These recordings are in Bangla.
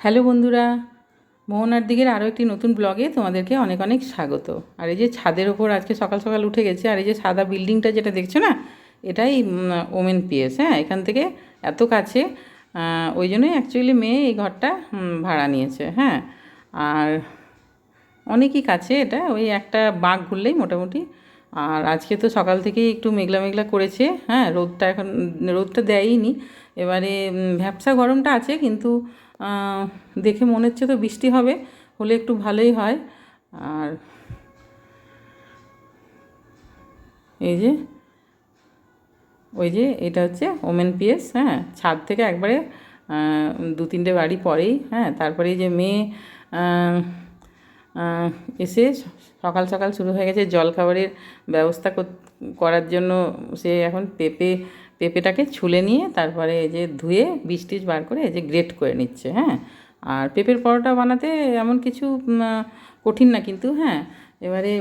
হ্যালো বন্ধুরা, মোহনার দিকের আরও একটি নতুন ব্লগে তোমাদেরকে অনেক অনেক স্বাগত। আর এই যে ছাদের ওপর আজকে সকাল সকাল উঠে গেছে, আর এই যে সাদা বিল্ডিংটা যেটা দেখছ না, এটাই ওমেন পিএস হ্যাঁ? এখান থেকে এত কাছে ওই জন্যই অ্যাকচুয়ালি মেয়ে এই ঘরটা ভাড়া নিয়েছে হ্যাঁ? আর অনেকই কাছে এটা, ওই একটা বাঘ ঘুরলেই মোটামুটি। আর আজকে তো সকাল থেকেই একটু মেঘলা মেঘলা করেছে হ্যাঁ? রোদটা এখন, রোদটা দেয়ইনি। এবারে ভ্যাপসা গরমটা আছে, কিন্তু দেখে মনে হচ্ছে তো বৃষ্টি হবে, হলে একটু ভালোই হয়। আর এই যে, ওই যে এটা হচ্ছে ওমেন পিএস হ্যাঁ ছাদ থেকে একবারে দু তিনটে বাড়ি পরেই হ্যাঁ তারপরে যে মেয়ে এসে সকাল সকাল শুরু হয়ে গেছে জল খাবারের ব্যবস্থা করার জন্য সে এখন পেঁপে পেঁপেটাকে ছুলে নিয়ে তারপরে এই যে ধুয়ে বীজ টিজ বার করে এই যে গ্রেট করে নিচ্ছে হ্যাঁ? আর পেঁপের পরোটা বানাতে এমন কিছু কঠিন না কিন্তু হ্যাঁ? এবারে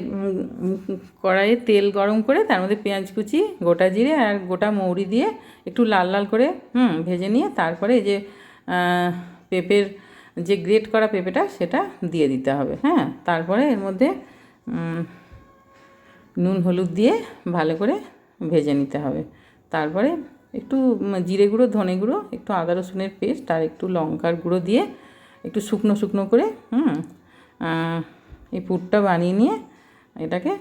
কড়াইয়ে তেল গরম করে তার মধ্যে পেঁয়াজ কুচি, গোটা জিরে আর গোটা মৌরি দিয়ে একটু লাল লাল করে, হুম, ভেজে নিয়ে তারপরে এই যে পেঁপের যে গ্রেট করা পেঁপেটা সেটা দিয়ে দিতে হবে হ্যাঁ? তারপরে এর মধ্যে নুন হলুদ দিয়ে ভালো করে ভেজে নিতে হবে। তারপরে একটু জিরে গুঁড়ো, ধনে গুঁড়ো, একটু আদা রসুনের পেস্ট আর একটু লঙ্কার গুঁড়ো দিয়ে একটু শুকনো শুকনো করে, হুম এই পুরটা বানিয়ে নিয়ে এটাকে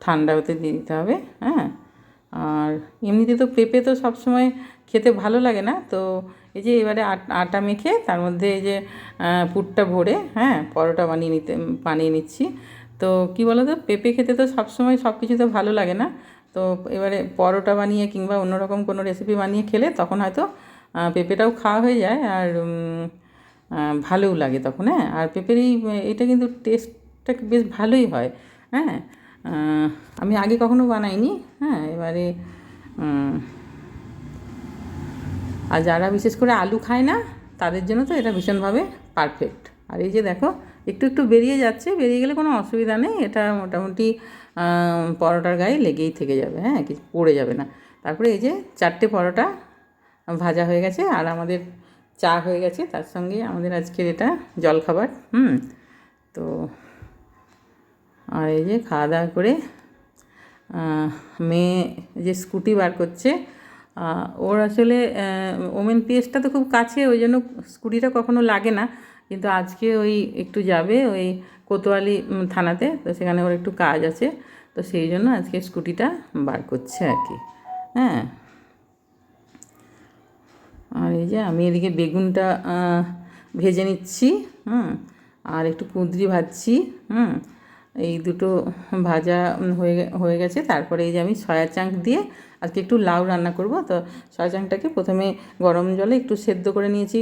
ঠান্ডা হতে দিয়ে দিতে হবে হ্যাঁ। আর এমনিতে তো পেঁপে তো সবসময় খেতে ভালো লাগে না, তো এই যে এবারে আটা মেখে তার মধ্যে এই যে পুরটা ভরে হ্যাঁ পরোটা বানিয়ে নিতে, বানিয়ে নিচ্ছি। তো কি বলো তো পেঁপে খেতে তো সবসময় সব কিছু তো ভালো লাগে না তো এবারে পরোটা বানিয়ে কিংবা অন্যরকম কোনো রেসিপি বানিয়ে খেলে তখন হয়তো পেঁপেটাও খাওয়া হয়ে যায় আর ভালোও লাগে তখন হ্যাঁ? আর পেঁপের এই এটা কিন্তু টেস্টটা বেশ ভালোই হয় হ্যাঁ? আমি আগে কখনো বানাইনি হ্যাঁ? এবারে আর যারা বিশেষ করে আলু খায় না, তাদের জন্য তো এটা ভীষণভাবে পারফেক্ট আর এই যে দেখো একটু একটু বেরিয়ে যাচ্ছে, বেরিয়ে গেলে কোনো অসুবিধা নেই, এটা মোটামুটি পরোটার গায়ে লেগেই থেকে যাবে হ্যাঁ কিছু পড়ে যাবে না। তারপরে এই যে চারটে পরোটা ভাজা হয়ে গেছে, আর আমাদের চা হয়ে গেছে, তার সঙ্গে আমাদের আজকের এটা জলখাবার, হুম, তো আর এই যে খাওয়া দাওয়া করে মেয়ে যে স্কুটি বার করছে ওর আসলে ওমেন পিএসটা তো খুব কাছে, ওই জন্য স্কুটিটা কখনো লাগে না কিন্তু আজকে ওই একটু যাবে ওই কোতোয়ালি থানাতে। তো সেখানে ওর একটু কাজ আছে। তো সেই জন্য আজকে স্কুটিটা বার করছে আর কি। হ্যাঁ। আর এই যে আমি এদিকে বেগুনটা ভেজে নিচ্ছি, হুম। আর একটু কুঁদরি ভাজছি, হুম। এই দুটো ভাজা হয়ে হয়ে গেছে। তারপরে এই যে আমি সয়া চাঙ্ক দিয়ে আজকে একটু লাউ রান্না করব। তো সয়া চাঙ্কটাকে প্রথমে গরম জলে একটু সেদ্ধ করে নিয়েছি।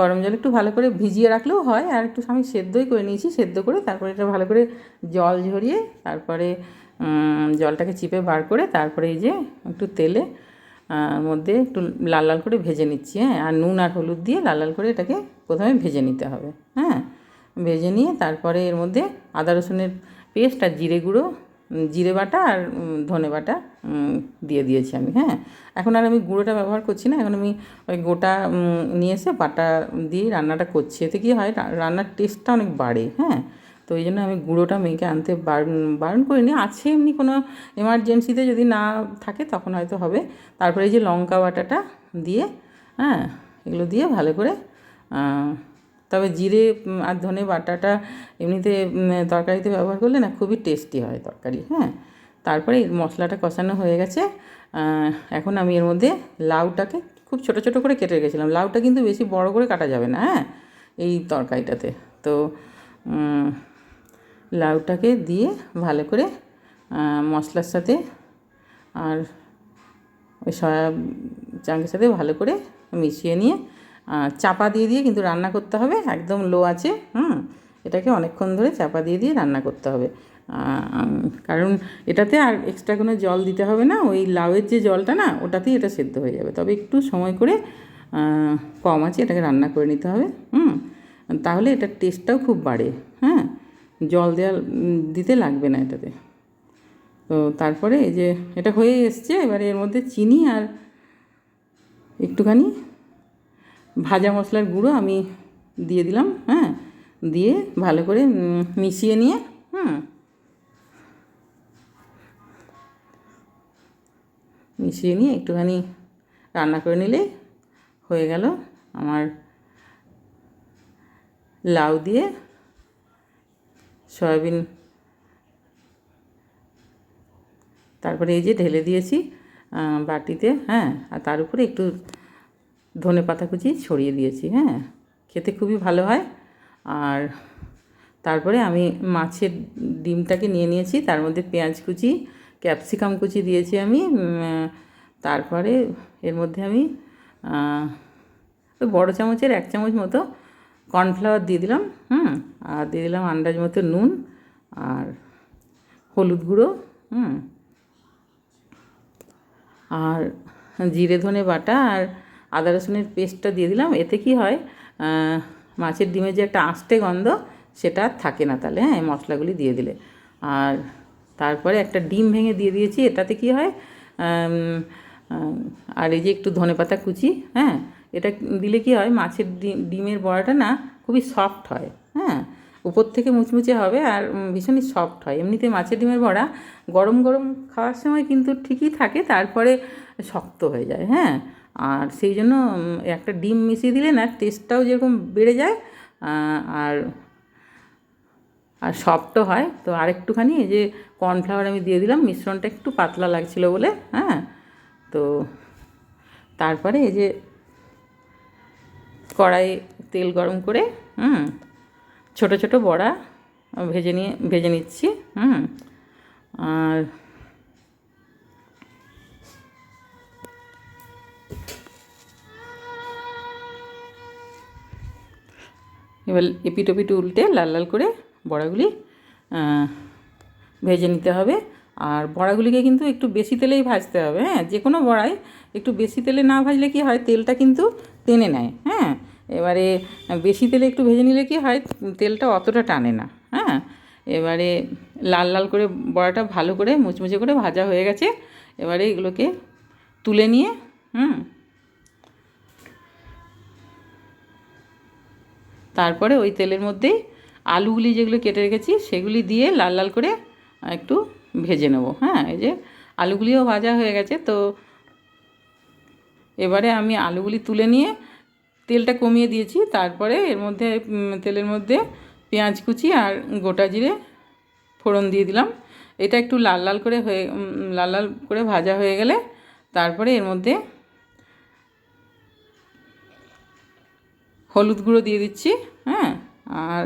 গরম জলে একটু ভালো করে ভিজিয়ে রাখলেও হয় আর একটু আমি সেদ্ধই করে নিয়েছি, সেদ্ধ করে তারপরে এটা ভালো করে জল ঝরিয়ে তারপরে জলটাকে চিপে বার করে তারপরে এই যে একটু তেলে মধ্যে একটু লাল লাল করে ভেজে নিচ্ছি। হ্যাঁ আর নুন আর হলুদ দিয়ে লাল লাল করে এটাকে প্রথমে ভেজে নিতে হবে। হ্যাঁ ভেজে নিয়ে তারপরে এর মধ্যে আদা রসুনের পেস্ট আর জিরে গুঁড়ো জিরে বাটা আর ধনে বাটা দিয়ে দিয়েছি আমি হ্যাঁ। এখন আর আমি গুঁড়োটা ব্যবহার করছি না, এখন আমি ওই গোটা নিয়ে এসে বাটা দিয়ে রান্নাটা করছি। এতে কী হয় রান্নার টেস্টটা অনেক বাড়ে হ্যাঁ। তো এই জন্য আমি গুঁড়োটা মেয়েকে আনতে বারণ বারণ করিনি। আছে এমনি কোনো এমার্জেন্সিতে যদি না থাকে তখন হয়তো হবে। তারপরে এই যে লঙ্কা বাটাটা দিয়ে হ্যাঁ এগুলো দিয়ে ভালো করে তবে জিরে আর ধনে বাটাটা এমনিতে তরকারিতে ব্যবহার করলে না খুবই টেস্টি হয় তরকারি হ্যাঁ? তারপরে মশলাটা কষানো হয়ে গেছে। এখন আমি এর মধ্যে লাউটাকে খুব ছোট ছোট করে কেটে রেখেছিলাম। লাউটা কিন্তু বেশি বড় করে কাটা যাবে না হ্যাঁ? এই তরকারিটাতে। তো লাউটাকে দিয়ে ভালো করে মশলার সাথে আর ওই সয়া চাঙ্কের সাথে ভালো করে মিশিয়ে নিয়ে চাপা দিয়ে দিয়ে কিন্তু রান্না করতে হবে, একদম লো আছে হুম? এটাকে অনেকক্ষণ ধরে চাপা দিয়ে দিয়ে রান্না করতে হবে। কারণ এটাতে আর এক্সট্রা কোনো জল দিতে হবে না, ওই লাউয়ের যে জলটা না, ওটাতেই এটা সেদ্ধ হয়ে যাবে। তবে একটু সময় করে কম আছে এটাকে রান্না করে নিতে হবে, হুম? তাহলে এটার টেস্টটাও খুব বাড়ে হ্যাঁ? জল দেওয়া দিতে লাগবে না এটাতে। তো তারপরে এই যে, এটা হয়ে এসছে, এবারে এর মধ্যে চিনি আর একটুখানি ভাজা মশলার গুঁড়ো আমি দিয়ে দিলাম হ্যাঁ? দিয়ে ভালো করে মিশিয়ে নিয়ে, হুম? মিশিয়ে নিয়ে একটুখানি রান্না করে নিলেই হয়ে গেল আমার লাউ দিয়ে সয়াবিন। তারপরে এই যে ঢেলে দিয়েছি বাটিতে হ্যাঁ? আর তার উপরে একটু ধনে পাতা কুচি ছড়িয়ে দিয়েছি হ্যাঁ। খেতে খুবই ভালো হয়। আর তারপরে আমি মাছের ডিমটাকে নিয়ে নিয়েছি, তার মধ্যে পেঁয়াজ কুচি, ক্যাপসিকাম কুচি দিয়েছি আমি তারপরে এর মধ্যে আমি ওই বড়ো চামচের এক চামচ মতো কর্নফ্লাওয়ার দিয়ে দিলাম, হুম, আর দিয়ে দিলাম আন্দাজ মতো নুন আর হলুদ গুঁড়ো, হুম। আর জিরে ধনে বাটা আর আদা রসুনের পেস্টটা দিয়ে দিলাম। এতে কি হয় মাছের ডিমের যে একটা আঁশটে গন্ধ, সেটা আর থাকে না তাহলে হ্যাঁ মশলাগুলি দিয়ে দিলে। আর তারপরে একটা ডিম ভেঙে দিয়ে দিয়েছি, এটাতে কি হয় আর এই যে একটু ধনেপাতা কুচি হ্যাঁ এটা দিলে কি হয়, মাছের ডিম ডিমের বড়াটা না খুবই সফট হয় হ্যাঁ উপর থেকে মুচমুচে হবে আর ভীষণই সফট হয়। এমনিতে মাছের ডিমের বড়া গরম গরম খাওয়ার সময় কিন্তু ঠিকই থাকে, তারপরে শক্ত হয়ে যায় হ্যাঁ আর সেই জন্য একটা ডিম মিশিয়ে দিলে না টেস্টটাও যেরকম বেড়ে যায় আর আর সফটও হয়। তো আরেকটুখানি এই যে কর্নফ্লাওয়ার আমি দিয়ে দিলাম, মিশ্রণটা একটু পাতলা লাগছিল বলে হ্যাঁ? তো তারপরে এই যে কড়াই তেল গরম করে, হুম, ছোট ছোট বড়া ভেজে নিয়ে, ভেজে নিচ্ছি, হুম, আর এবার এপিট ওপিট উল্টে লাল লাল করে বড়াগুলি ভেজে নিতে হবে। আর বড়াগুলিকে কিন্তু একটু বেশি তেলেই ভাজতে হবে হ্যাঁ? যে কোনো বড়াই একটু বেশি তেলে না ভাজলে কি হয়? তেলটা কিন্তু টেনে নেয় হ্যাঁ? এবারে বেশি তেলে একটু ভেজে নিলে কি হয়? তেলটা অতটা টানে না হ্যাঁ? এবারে লাল লাল করে বড়াটা ভালো করে মুচমুচে করে ভাজা হয়ে গেছে। এবারে এগুলোকে তুলে নিয়ে, হুম? তারপরে ওই তেলের মধ্যেই আলুগুলি যেগুলো কেটে রেখেছি, সেগুলি দিয়ে লাল লাল করে একটু ভেজে নেব। হ্যাঁ এই যে আলুগুলিও ভাজা হয়ে গেছে, তো এবারে আমি আলুগুলি তুলে নিয়ে তেলটা কমিয়ে দিয়েছি। তারপরে এর মধ্যে তেলের মধ্যে পেঁয়াজ কুচি আর গোটা জিরে ফোড়ন দিয়ে দিলাম। এটা একটু লাল লাল করে হয়ে লাল লাল করে ভাজা হয়ে গেলে, তারপরে এর মধ্যে হলুদ গুঁড়ো দিয়ে দিচ্ছি হ্যাঁ? আর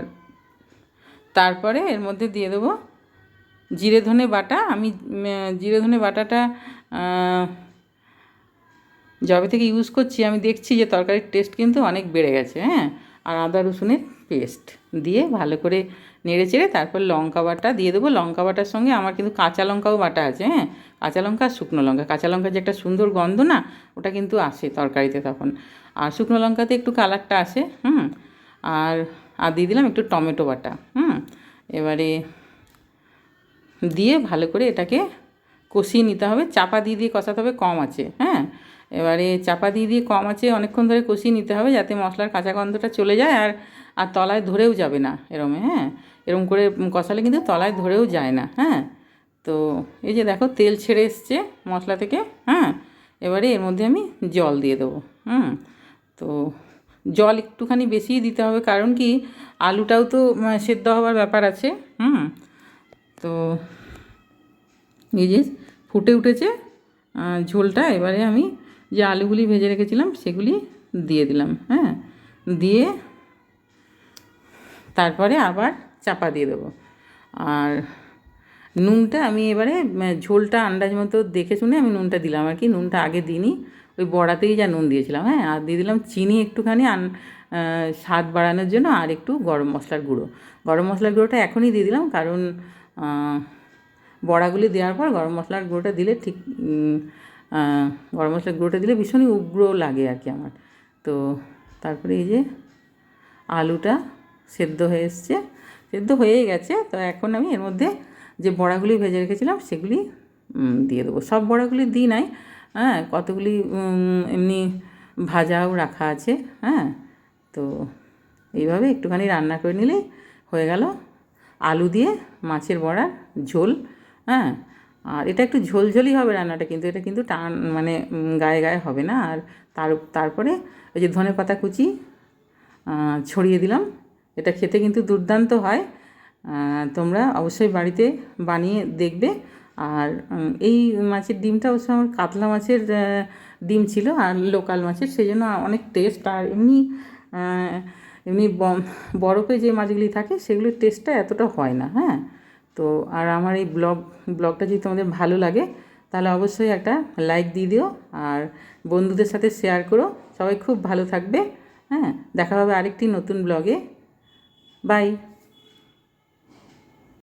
তারপরে এর মধ্যে দিয়ে দেবো জিরে ধনে বাটা। আমি জিরে ধনে বাটাটা যবে থেকে ইউজ করছি, আমি দেখছি যে তরকারির টেস্ট কিন্তু অনেক বেড়ে গেছে হ্যাঁ? আর আদা রসুনের পেস্ট দিয়ে ভালো করে নেড়ে চেড়ে তারপর লঙ্কা বাটা দিয়ে দেবো। লঙ্কা বাটার সঙ্গে আমার কিন্তু কাঁচা লঙ্কাও বাটা আছে হ্যাঁ? কাঁচা লঙ্কা আর শুকনো লঙ্কা। কাঁচা লঙ্কার যে একটা সুন্দর গন্ধ না, ওটা কিন্তু আসে তরকারিতে তখন। আর শুকনো লঙ্কাতে একটু কালারটা আসে, হুম? আর আর দিয়ে দিলাম একটু টমেটো বাটা, হুম? এবারে দিয়ে ভালো করে এটাকে কষিয়ে নিতে হবে। চাপা দিয়ে দিয়ে কষাতে হবে, কম আছে হ্যাঁ? এবারে চাপা দিয়ে দিয়ে কম আছে, অনেকক্ষণ ধরে কষিয়ে নিতে হবে যাতে মশলার কাঁচা গন্ধটা চলে যায়। আর আর তলায় ধরেও যাবে না এরমে হ্যাঁ? এরম করে কষালে কিন্তু তলায় ধরেও যায় না হ্যাঁ? তো এই যে দেখো তেল ছেড়ে এসছে মশলা থেকে হ্যাঁ? এবারে এর মধ্যে আমি জল দিয়ে দেবো, হুম? তো জল একটুখানি বেশিই দিতে হবে, কারণ কি আলুটাও তো সেদ্ধ হওয়ার ব্যাপার আছে, হুম? তো এই যে ফুটে উঠেছে ঝোলটা, এবারে আমি যে আলুগুলি ভেজে রেখেছিলাম সেগুলি দিয়ে দিলাম হ্যাঁ? দিয়ে তারপরে আবার চাপা দিয়ে দেবো। আর নুনটা আমি এবারে ঝোলটা আন্দাজ মতো দেখে শুনে আমি নুনটা দিলাম। আর কি, নুনটা আগে দিইনি, ওই বড়াতেই যা নুন দিয়েছিলাম হ্যাঁ? আর দিয়ে দিলাম চিনি একটুখানি আন স্বাদ বাড়ানোর জন্য, আর একটু গরম মশলার গুঁড়ো। গরম মশলার গুঁড়োটা এখনই দিয়ে দিলাম, কারণ বড়াগুলি দেওয়ার পর গরম মশলার গুঁড়োটা দিলে ঠিক গরম মশলার গুঁড়োটা দিলে ভীষণই উগ্র লাগে আর কি আমার। তো তারপরে এই যে আলুটা সেদ্ধ হয়ে এসছে। সেদ্ধ হয়েই গেছে। তো এখন আমি এর মধ্যে যে বড়াগুলি ভেজে রেখেছিলাম, সেগুলি দিয়ে দেবো। সব বড়াগুলি দিই নাই। হ্যাঁ কতগুলি এমনি ভাজাও রাখা আছে। হ্যাঁ তো এইভাবে একটুখানি রান্না করে নিলেই হয়ে গেল। আলু দিয়ে মাছের বড়ার ঝোল। হ্যাঁ আর এটা একটু ঝোলঝোলই হবে রান্নাটা, কিন্তু এটা কিন্তু টান মানে গায়ে গায়ে হবে না। আর তার, তারপরে ওই যে ধনে পাতা কুচি ছড়িয়ে দিলাম। এটা খেতে কিন্তু দুর্দান্ত হয়। তোমরা অবশ্যই বাড়িতে বানিয়ে দেখবে। আর এই মাছের ডিমটা অবশ্য আমার কাতলা মাছের ডিম ছিল আর লোকাল মাছের, সেই জন্য অনেক টেস্ট আর এমনি এমনি বরফে যে মাছগুলি থাকে সেগুলির টেস্টটা এতটা হয় না হ্যাঁ? তো, আর আমার এই ব্লগ, ব্লগটা যদি তোমাদের ভালো লাগে, তাহলে অবশ্যই একটা লাইক দিয়ে দিও আর বন্ধুদের সাথে শেয়ার করো। সবাই খুব ভালো থাকবে হ্যাঁ? দেখা হবে আরেকটি নতুন ব্লগে। Bye.